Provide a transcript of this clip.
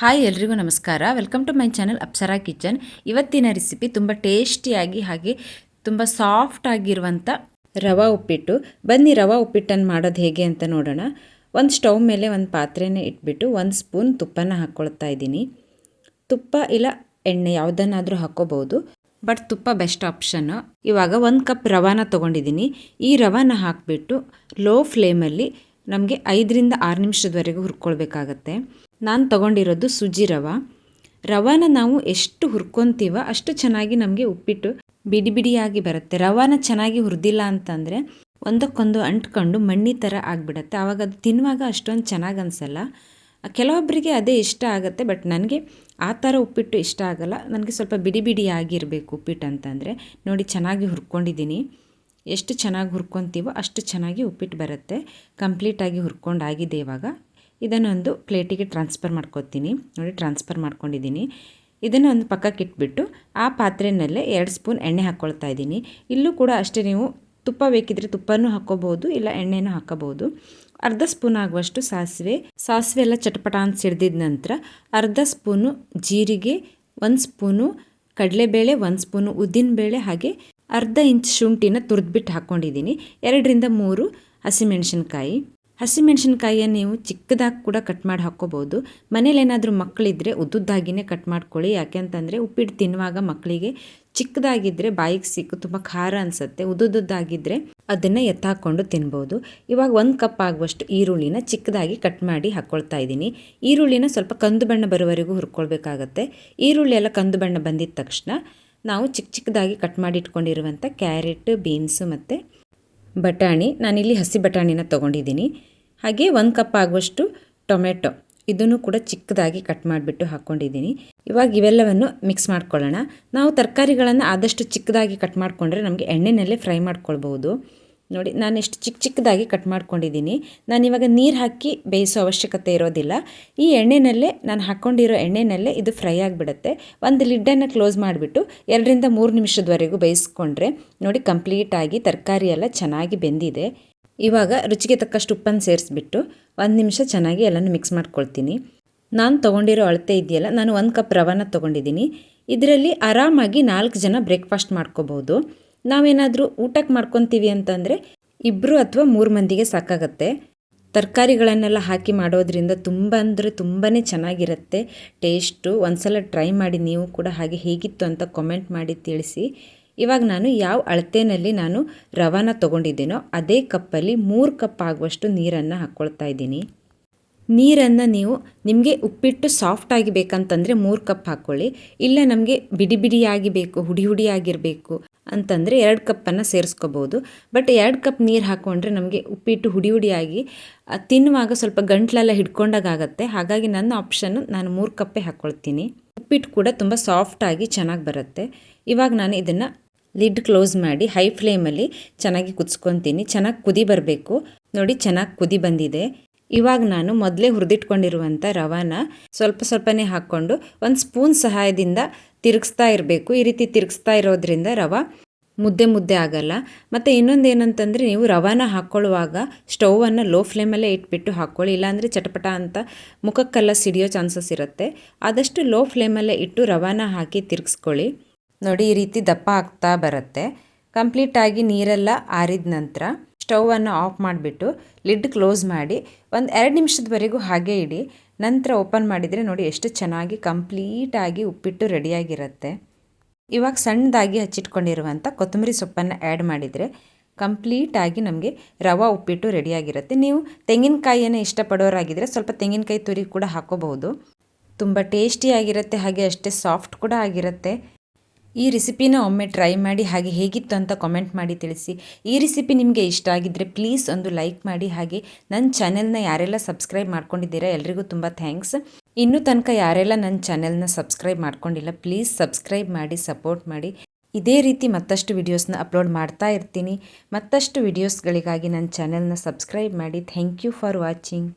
Hi ಎಲ್ರಿಗೂ ನಮಸ್ಕಾರ. Welcome to my channel Apsara kitchen ಇವತ್ತಿನ ರೆಸಿಪಿ ತುಂಬ ಟೇಸ್ಟಿಯಾಗಿ ಹಾಗೆ ತುಂಬ ಸಾಫ್ಟ್ ಆಗಿರುವಂಥ ರವಾ ಉಪ್ಪಿಟ್ಟು. ಬನ್ನಿ ರವಾ ಉಪ್ಪಿಟ್ಟನ್ನು ಮಾಡೋದು ಹೇಗೆ ಅಂತ ನೋಡೋಣ. ಒಂದು ಸ್ಟವ್ ಮೇಲೆ ಒಂದು ಪಾತ್ರೆನೇ ಇಟ್ಬಿಟ್ಟು ಒಂದು ಸ್ಪೂನ್ ತುಪ್ಪನ ಹಾಕ್ಕೊಳ್ತಾ ಇದ್ದೀನಿ. ತುಪ್ಪ ಇಲ್ಲ ಎಣ್ಣೆ ಯಾವುದನ್ನಾದರೂ ಹಾಕ್ಕೋಬೋದು ಬಟ್ ತುಪ್ಪ ಬೆಸ್ಟ್ ಆಪ್ಷನ್ನು ಇವಾಗ ಒಂದು ಕಪ್ ರವಾನ ತೊಗೊಂಡಿದ್ದೀನಿ. ಈ ರವಾನ ಹಾಕಿಬಿಟ್ಟು ಲೋ ಫ್ಲೇಮಲ್ಲಿ ನಮಗೆ ಐದರಿಂದ ಆರು ನಿಮಿಷದವರೆಗೂ ಹುರ್ಕೊಳ್ಬೇಕಾಗತ್ತೆ. ನಾನು ತಗೊಂಡಿರೋದು ಸುಜಿ ರವೆ. ರವಾನ ನಾವು ಎಷ್ಟು ಹುರ್ಕೊತೀವ ಅಷ್ಟು ಚೆನ್ನಾಗಿ ನಮಗೆ ಉಪ್ಪಿಟ್ಟು ಬಿಡಿ ಬಿಡಿಯಾಗಿ ಬರುತ್ತೆ. ರವಾನ ಚೆನ್ನಾಗಿ ಹುರಿದಿಲ್ಲ ಅಂತಂದರೆ ಒಂದಕ್ಕೊಂದು ಅಂಟ್ಕೊಂಡು ಮಣ್ಣಿ ಥರ ಆಗಿಬಿಡತ್ತೆ. ಆವಾಗ ಅದು ತಿನ್ನುವಾಗ ಅಷ್ಟೊಂದು ಚೆನ್ನಾಗಿ ಅನಿಸಲ್ಲ. ಕೆಲವೊಬ್ಬರಿಗೆ ಅದೇ ಇಷ್ಟ ಆಗುತ್ತೆ, ಬಟ್ ನನಗೆ ಆ ಥರ ಉಪ್ಪಿಟ್ಟು ಇಷ್ಟ ಆಗಲ್ಲ. ನನಗೆ ಸ್ವಲ್ಪ ಬಿಡಿ ಬಿಡಿಯಾಗಿರಬೇಕು ಉಪ್ಪಿಟ್ಟು ಅಂತಂದರೆ. ನೋಡಿ ಚೆನ್ನಾಗಿ ಹುರ್ಕೊಂಡಿದ್ದೀನಿ. ಎಷ್ಟು ಚೆನ್ನಾಗಿ ಹುರ್ಕೊತೀವೋ ಅಷ್ಟು ಚೆನ್ನಾಗಿ ಉಪ್ಪಿಟ್ಟು ಬರುತ್ತೆ. ಕಂಪ್ಲೀಟಾಗಿ ಹುರ್ಕೊಂಡಾಗಿದೆ ಇವಾಗ. ಇದನ್ನೊಂದು ಪ್ಲೇಟಿಗೆ ಟ್ರಾನ್ಸ್ಫರ್ ಮಾಡ್ಕೊತೀನಿ. ನೋಡಿ ಟ್ರಾನ್ಸ್ಫರ್ ಮಾಡ್ಕೊಂಡಿದ್ದೀನಿ. ಇದನ್ನು ಒಂದು ಪಕ್ಕಕ್ಕೆ ಇಟ್ಬಿಟ್ಟು ಆ ಪಾತ್ರೆಯಲ್ಲೇ ಎರಡು ಸ್ಪೂನ್ ಎಣ್ಣೆ ಹಾಕ್ಕೊಳ್ತಾ ಇದ್ದೀನಿ. ಇಲ್ಲೂ ಕೂಡ ಅಷ್ಟೇ ನೀವು ತುಪ್ಪ ಬೇಕಿದ್ರೆ ತುಪ್ಪನೂ ಹಾಕ್ಕೋಬೋದು, ಇಲ್ಲ ಎಣ್ಣೆನೂ ಹಾಕೋಬೋದು ಅರ್ಧ ಸ್ಪೂನ್ ಆಗುವಷ್ಟು ಸಾಸಿವೆ. ಸಾಸಿವೆ ಎಲ್ಲ ಚಟಪಟ ಅಂತ ಸಿಡ್ದಿದ ನಂತರ ಅರ್ಧ ಸ್ಪೂನು ಜೀರಿಗೆ, ಒಂದು ಸ್ಪೂನು ಕಡಲೆಬೇಳೆ, ಒಂದು ಸ್ಪೂನು ಉದ್ದಿನಬೇಳೆ ಹಾಗೆ ಅರ್ಧ ಇಂಚ್ ಶುಂಠಿನ ತುರಿದ್ಬಿಟ್ಟು ಹಾಕ್ಕೊಂಡಿದ್ದೀನಿ. ಎರಡರಿಂದ ಮೂರು ಹಸಿಮೆಣಸಿನ್ಕಾಯಿ. ಹಸಿಮೆಣಸಿನ್ಕಾಯಿಯನ್ನು ನೀವು ಚಿಕ್ಕದಾಗಿ ಕೂಡ ಕಟ್ ಮಾಡಿ ಹಾಕ್ಕೋಬೋದು. ಮನೇಲಿ ಏನಾದರೂ ಮಕ್ಕಳಿದ್ರೆ ಉದ್ದುದ್ದಾಗಿಯೇ ಕಟ್ ಮಾಡ್ಕೊಳ್ಳಿ. ಯಾಕೆ ಅಂತಂದರೆ ಉಪ್ಪಿಟ್ಟು ತಿನ್ನುವಾಗ ಮಕ್ಕಳಿಗೆ ಚಿಕ್ಕದಾಗಿದ್ದರೆ ಬಾಯಿಗೆ ಸಿಕ್ಕು ತುಂಬ ಖಾರ ಅನಿಸುತ್ತೆ. ಉದ್ದುದ್ದಾಗಿದ್ದರೆ ಅದನ್ನು ಎತ್ತಾಕೊಂಡು ತಿನ್ಬೋದು. ಇವಾಗ ಒಂದು ಕಪ್ ಆಗುವಷ್ಟು ಈರುಳ್ಳಿನ ಚಿಕ್ಕದಾಗಿ ಕಟ್ ಮಾಡಿ ಹಾಕ್ಕೊಳ್ತಾ ಇದ್ದೀನಿ. ಈರುಳ್ಳಿನ ಸ್ವಲ್ಪ ಕಂದು ಬಣ್ಣ ಬರುವವರೆಗೂ ಹುರ್ಕೊಳ್ಬೇಕಾಗತ್ತೆ. ಈರುಳ್ಳಿ ಎಲ್ಲ ಕಂದು ಬಣ್ಣ ಬಂದಿದ ತಕ್ಷಣ ನಾವು ಚಿಕ್ಕ ಚಿಕ್ಕದಾಗಿ ಕಟ್ ಮಾಡಿ ಇಟ್ಕೊಂಡಿರುವಂಥ ಕ್ಯಾರೆಟ್, ಬೀನ್ಸು ಮತ್ತು ಬಟಾಣಿ. ನಾನಿಲ್ಲಿ ಹಸಿ ಬಟಾಣಿನ ತೊಗೊಂಡಿದ್ದೀನಿ. ಹಾಗೆ ಒಂದು ಕಪ್ ಆಗುವಷ್ಟು ಟೊಮೆಟೊ. ಇದನ್ನು ಕೂಡ ಚಿಕ್ಕದಾಗಿ ಕಟ್ ಮಾಡಿಬಿಟ್ಟು ಹಾಕ್ಕೊಂಡಿದ್ದೀನಿ. ಇವಾಗ ಇವೆಲ್ಲವನ್ನು ಮಿಕ್ಸ್ ಮಾಡ್ಕೊಳ್ಳೋಣ. ನಾವು ತರಕಾರಿಗಳನ್ನು ಆದಷ್ಟು ಚಿಕ್ಕದಾಗಿ ಕಟ್ ಮಾಡಿಕೊಂಡ್ರೆ ನಮಗೆ ಎಣ್ಣೆನಲ್ಲೇ ಫ್ರೈ ಮಾಡ್ಕೊಳ್ಬೋದು ನೋಡಿ, ನಾನು ಎಷ್ಟು ಚಿಕ್ಕ ಚಿಕ್ಕದಾಗಿ ಕಟ್ ಮಾಡ್ಕೊಂಡಿದ್ದೀನಿ. ನಾನು ಇವಾಗ ನೀರು ಹಾಕಿ ಬೇಯಿಸೋ ಅವಶ್ಯಕತೆ ಇರೋದಿಲ್ಲ. ಈ ಎಣ್ಣೆನಲ್ಲೇ ನಾನು ಹಾಕ್ಕೊಂಡಿರೋ ಎಣ್ಣೆನಲ್ಲೇ ಇದು ಫ್ರೈ ಆಗಿಬಿಡುತ್ತೆ. ಒಂದು ಲಿಡ್ಡನ್ನು ಕ್ಲೋಸ್ ಮಾಡಿಬಿಟ್ಟು ಎರಡರಿಂದ ಮೂರು ನಿಮಿಷದವರೆಗೂ ಬೇಯಿಸ್ಕೊಂಡ್ರೆ ನೋಡಿ, ಕಂಪ್ಲೀಟಾಗಿ ತರಕಾರಿ ಎಲ್ಲ ಚೆನ್ನಾಗಿ ಬೆಂದಿದೆ. ಇವಾಗ ರುಚಿಗೆ ತಕ್ಕಷ್ಟು ಉಪ್ಪನ್ನು ಸೇರಿಸ್ಬಿಟ್ಟು ಒಂದು ನಿಮಿಷ ಚೆನ್ನಾಗಿ ಎಲ್ಲನೂ ಮಿಕ್ಸ್ ಮಾಡ್ಕೊಳ್ತೀನಿ. ನಾನು ತೊಗೊಂಡಿರೋ ಅಳತೆ ಇದೆಯಲ್ಲ, ನಾನು ಒಂದು ಕಪ್ ರವಾನ ತೊಗೊಂಡಿದ್ದೀನಿ. ಇದರಲ್ಲಿ ಆರಾಮಾಗಿ ನಾಲ್ಕು ಜನ ಬ್ರೇಕ್ಫಾಸ್ಟ್ ಮಾಡ್ಕೋಬೋದು. ನಾವೇನಾದರೂ ಊಟಕ್ಕೆ ಮಾಡ್ಕೊತೀವಿ ಅಂತಂದರೆ ಇಬ್ಬರು ಅಥವಾ ಮೂರು ಮಂದಿಗೆ ಸಾಕಾಗತ್ತೆ. ತರಕಾರಿಗಳನ್ನೆಲ್ಲ ಹಾಕಿ ಮಾಡೋದ್ರಿಂದ ತುಂಬ ಅಂದರೆ ತುಂಬಾ ಚೆನ್ನಾಗಿರುತ್ತೆ. ಟೇಸ್ಟು ಒಂದು ಸಲ ಟ್ರೈ ಮಾಡಿ ನೀವು ಕೂಡ ಹಾಗೆ ಹೇಗಿತ್ತು ಅಂತ ಕಾಮೆಂಟ್ ಮಾಡಿ ತಿಳಿಸಿ. ಇವಾಗ ನಾನು ಯಾವ ಅಳತೆಯಲ್ಲಿ ನಾನು ರವಾನ ತೊಗೊಂಡಿದ್ದೀನೋ ಅದೇ ಕಪ್ಪಲ್ಲಿ ಮೂರು ಕಪ್ ಆಗುವಷ್ಟು ನೀರನ್ನು ಹಾಕ್ಕೊಳ್ತಾ ಇದ್ದೀನಿ. ನೀರನ್ನು ನೀವು ನಿಮಗೆ ಉಪ್ಪಿಟ್ಟು ಸಾಫ್ಟ್ ಆಗಿ ಬೇಕಂತಂದರೆ ಮೂರು ಕಪ್ ಹಾಕ್ಕೊಳ್ಳಿ ಇಲ್ಲ ನಮಗೆ ಬಿಡಿ ಬಿಡಿಯಾಗಿ ಬೇಕು, ಹುಡಿ ಹುಡಿಯಾಗಿರಬೇಕು ಅಂತಂದರೆ ಎರಡು ಕಪ್ಪನ್ನು ಸೇರಿಸ್ಕೋಬೋದು. ಬಟ್ ಎರಡು ಕಪ್ ನೀರು ಹಾಕ್ಕೊಂಡ್ರೆ ನಮಗೆ ಉಪ್ಪಿಟ್ಟು ಹುಡಿ ಹುಡಿಯಾಗಿ ತಿನ್ನುವಾಗ ಸ್ವಲ್ಪ ಗಂಟ್ಲೆಲ್ಲ ಹಿಡ್ಕೊಂಡಾಗತ್ತೆ ಹಾಗಾಗಿ ನನ್ನ ಆಪ್ಷನ್ನು ನಾನು ಮೂರು ಕಪ್ಪೇ ಹಾಕ್ಕೊಳ್ತೀನಿ ಉಪ್ಪಿಟ್ಟು ಕೂಡ ತುಂಬ ಸಾಫ್ಟಾಗಿ ಚೆನ್ನಾಗಿ ಬರುತ್ತೆ. ಇವಾಗ ನಾನು ಇದನ್ನು ಲಿಡ್ ಕ್ಲೋಸ್ ಮಾಡಿ ಹೈ ಫ್ಲೇಮಲ್ಲಿ ಚೆನ್ನಾಗಿ ಕುದಿಸ್ಕೊತೀನಿ. ಚೆನ್ನಾಗಿ ಕುದಿ ಬರಬೇಕು. ನೋಡಿ ಚೆನ್ನಾಗಿ ಕುದಿ ಬಂದಿದೆ. ಇವಾಗ ನಾನು ಮೊದಲೇ ಹುರಿದಿಟ್ಕೊಂಡಿರುವಂಥ ರವಾನ ಸ್ವಲ್ಪ ಸ್ವಲ್ಪನೇ ಹಾಕ್ಕೊಂಡು ಒಂದು ಸ್ಪೂನ್ ಸಹಾಯದಿಂದ ತಿರುಗಿಸ್ತಾ ಇರಬೇಕು. ಈ ರೀತಿ ತಿರುಗಿಸ್ತಾ ಇರೋದ್ರಿಂದ ರವೆ ಮುದ್ದೆ ಮುದ್ದೆ ಆಗಲ್ಲ. ಮತ್ತು ಇನ್ನೊಂದು ಏನಂತಂದರೆ ನೀವು ರವಾನ ಹಾಕ್ಕೊಳ್ಳುವಾಗ ಸ್ಟೌವನ್ನು ಲೋ ಫ್ಲೇಮಲ್ಲೇ ಇಟ್ಬಿಟ್ಟು ಹಾಕ್ಕೊಳ್ಳಿ ಇಲ್ಲಾಂದರೆ ಚಟಪಟ ಅಂತ ಮುಖಕ್ಕೆಲ್ಲ ಸಿಡಿಯೋ ಚಾನ್ಸಸ್ ಇರುತ್ತೆ. ಆದಷ್ಟು ಲೋ ಫ್ಲೇಮಲ್ಲೇ ಇಟ್ಟು ರವಾನ ಹಾಕಿ ತಿರುಗಿಸ್ಕೊಳ್ಳಿ. ನೋಡಿ ಈ ರೀತಿ ದಪ್ಪ ಆಗ್ತಾ ಬರುತ್ತೆ. ಕಂಪ್ಲೀಟಾಗಿ ನೀರೆಲ್ಲ ಆರಿದ ನಂತರ ಸ್ಟೌವನ್ನು ಆಫ್ ಮಾಡಿಬಿಟ್ಟು ಲಿಡ್ ಕ್ಲೋಸ್ ಮಾಡಿ ಒಂದು ಎರಡು ನಿಮಿಷದವರೆಗೂ ಹಾಗೆ ಇಡಿ. ನಂತರ ಓಪನ್ ಮಾಡಿದರೆ ನೋಡಿ ಎಷ್ಟು ಚೆನ್ನಾಗಿ ಕಂಪ್ಲೀಟಾಗಿ ಉಪ್ಪಿಟ್ಟು ರೆಡಿಯಾಗಿರುತ್ತೆ. ಇವಾಗ ಸಣ್ಣದಾಗಿ ಹಚ್ಚಿಟ್ಕೊಂಡಿರುವಂಥ ಕೊತ್ತಂಬರಿ ಸೊಪ್ಪನ್ನು ಆ್ಯಡ್ ಮಾಡಿದರೆ ಕಂಪ್ಲೀಟಾಗಿ ನಮಗೆ ರವೆ ಉಪ್ಪಿಟ್ಟು ರೆಡಿಯಾಗಿರುತ್ತೆ. ನೀವು ತೆಂಗಿನಕಾಯಿಯನ್ನು ಇಷ್ಟಪಡೋರಾಗಿದ್ದರೆ ಸ್ವಲ್ಪ ತೆಂಗಿನಕಾಯಿ ತುರಿ ಕೂಡ ಹಾಕೋಬಹುದು. ತುಂಬ ಟೇಸ್ಟಿಯಾಗಿರುತ್ತೆ ಹಾಗೆ ಅಷ್ಟೇ ಸಾಫ್ಟ್ ಕೂಡ ಆಗಿರುತ್ತೆ. ಈ ರೆಸಿಪಿನ ಒಮ್ಮೆ ಟ್ರೈ ಮಾಡಿ ಹಾಗೆ ಹೇಗಿತ್ತು ಅಂತ ಕಾಮೆಂಟ್ ಮಾಡಿ ತಿಳಿಸಿ. ಈ ರೆಸಿಪಿ ನಿಮಗೆ ಇಷ್ಟ ಆಗಿದ್ದರೆ ಪ್ಲೀಸ್ ಒಂದು ಲೈಕ್ ಮಾಡಿ ಹಾಗೆ ನನ್ನ ಚಾನೆಲ್ನ ಯಾರೆಲ್ಲ ಸಬ್ಸ್ಕ್ರೈಬ್ ಮಾಡ್ಕೊಂಡಿದ್ದೀರಾ ಎಲ್ರಿಗೂ ತುಂಬ ಥ್ಯಾಂಕ್ಸ್ ಇನ್ನೂ ತನಕ ಯಾರೆಲ್ಲ ನನ್ನ ಚಾನೆಲ್ನ ಸಬ್ಸ್ಕ್ರೈಬ್ ಮಾಡ್ಕೊಂಡಿಲ್ಲ ಪ್ಲೀಸ್ ಸಬ್ಸ್ಕ್ರೈಬ್ ಮಾಡಿ ಸಪೋರ್ಟ್ ಮಾಡಿ. ಇದೇ ರೀತಿ ಮತ್ತಷ್ಟು ವಿಡಿಯೋಸ್ನ ಅಪ್ಲೋಡ್ ಮಾಡ್ತಾ ಇರ್ತೀನಿ. ಮತ್ತಷ್ಟು ವಿಡಿಯೋಸ್ಗಳಿಗಾಗಿ ನನ್ನ ಚಾನೆಲ್ನ ಸಬ್ಸ್ಕ್ರೈಬ್ ಮಾಡಿ. Thank you for watching